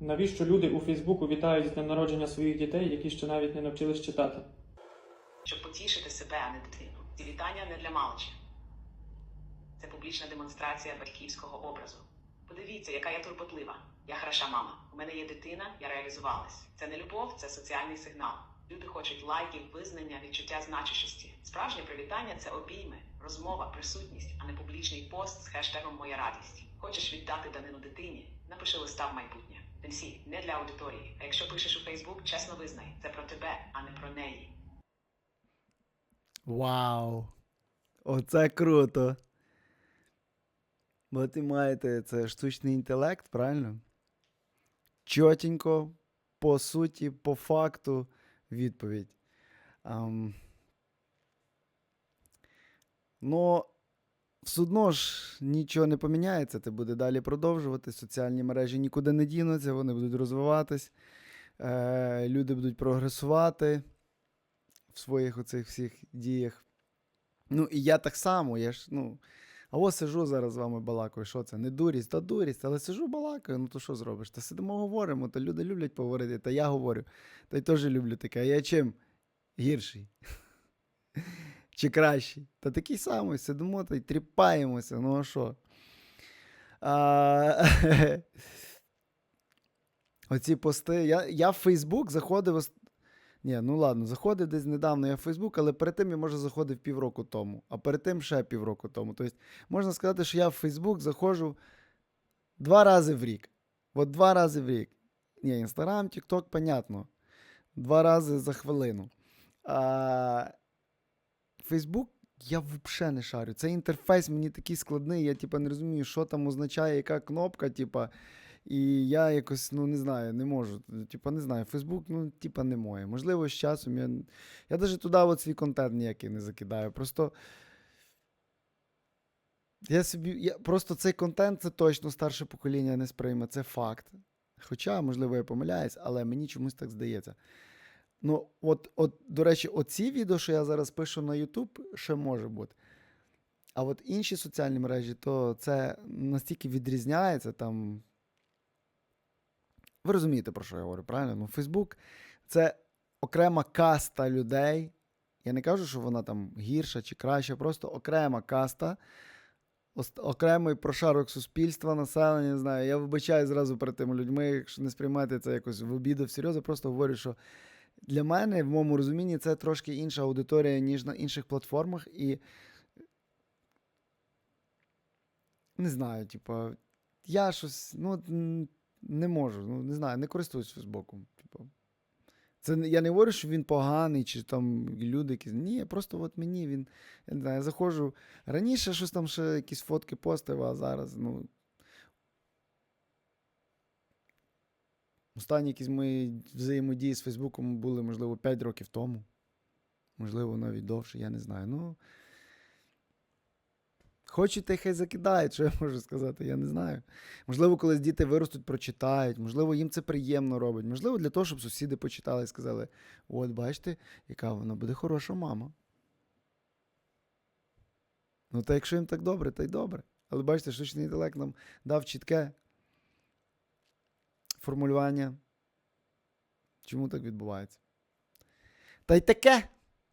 Навіщо люди у Фейсбуку вітають з днем народження своїх дітей, які ще навіть не навчились читати? щоб потішити себе, а не дитину. Ці вітання не для маличів. Це публічна демонстрація батьківського образу. Подивіться, яка я турботлива. Я хороша мама. У мене є дитина, я реалізувалась. Це не любов, це соціальний сигнал. Люди хочуть лайків, визнання, відчуття значущості. Справжнє привітання це обійми, розмова, присутність, а не публічний пост з хештегом Моя радість. Хочеш віддати данину дитині? Напиши листа в майбутнє. MC не для аудиторії. А якщо пишеш у Фейсбук, чесно визнай, це про тебе, а не про неї. Вау! Оце круто. Бо ти маєте це штучний інтелект, правильно? Чотенько, по суті, по факту відповідь. Ам... Ну, все одно ж нічого не поміняється. Ти буде далі продовжувати. Соціальні мережі нікуди не дінуться, вони будуть розвиватись, е, люди будуть прогресувати в своїх оцих всіх діях. Ну, і я так само, я ж, ну. А ось сижу зараз з вами балакаю. Що це? Не дурість, та дурість, але сижу балакаю, ну то що зробиш? Та сидимо, говоримо, то люди люблять поговорити, та я говорю. Та й теж люблю таке. А я чим гірший? Чи кращий? Та такий самий, сидимо та й тріпаємося. Ну а що? А... Оці пости. Я, я в Фейсбук заходив. Ні, ну ладно, заходив десь недавно я в Фейсбук, але перед тим я може заходив півроку тому, а перед тим ще півроку тому. Тобто, можна сказати, що я в Фейсбук заходжу два рази в рік. От два рази в рік. Ні, Інстаграм, Тікток, понятно. Два рази за хвилину. А Фейсбук я взагалі не шарю. Цей інтерфейс мені такий складний, я типа не розумію, що там означає, яка кнопка, типа. І я якось, ну не знаю, не можу. Типа, не знаю, Фейсбук, ну, типа, не моє. Можливо, з часом я. Я навіть туди от свій контент ніякий не закидаю. Просто. Я собі. Я, просто цей контент це точно старше покоління не сприйме, це факт. Хоча, можливо, я помиляюсь, але мені чомусь так здається. Ну, от, от, до речі, оці відео, що я зараз пишу на YouTube, ще може бути. А от інші соціальні мережі, то це настільки відрізняється там. Ви розумієте, про що я говорю, правильно? Ну, Фейсбук це окрема каста людей. Я не кажу, що вона там гірша чи краща, просто окрема каста, окремий прошарок суспільства, населення, не знаю. Я вибачаю зразу перед тими людьми, якщо не сприймати це якось в обіду всерйоз, я просто говорю, що для мене, в моєму розумінні, це трошки інша аудиторія, ніж на інших платформах. І не знаю, типа, я щось, ну, не можу, ну, не знаю, не користуюсь Фейсбуком. Типу. Це я не говорю, що він поганий, чи там люди якісь. Ні, просто от мені він. Я не знаю, я заходжу. Раніше щось там ще якісь фотки постив, а зараз, ну. Останні якісь мої взаємодії з Фейсбуком були, можливо, 5 років тому. Можливо, навіть довше, я не знаю. Ну. Хочете, хай закидають, що я можу сказати, я не знаю. Можливо, колись діти виростуть, прочитають, можливо, їм це приємно робить. Можливо, для того, щоб сусіди почитали і сказали: от, бачите, яка вона буде хороша мама. Ну, та якщо їм так добре, то й добре. Але бачите, штучний інтелект нам дав чітке формулювання. Чому так відбувається? Та й таке.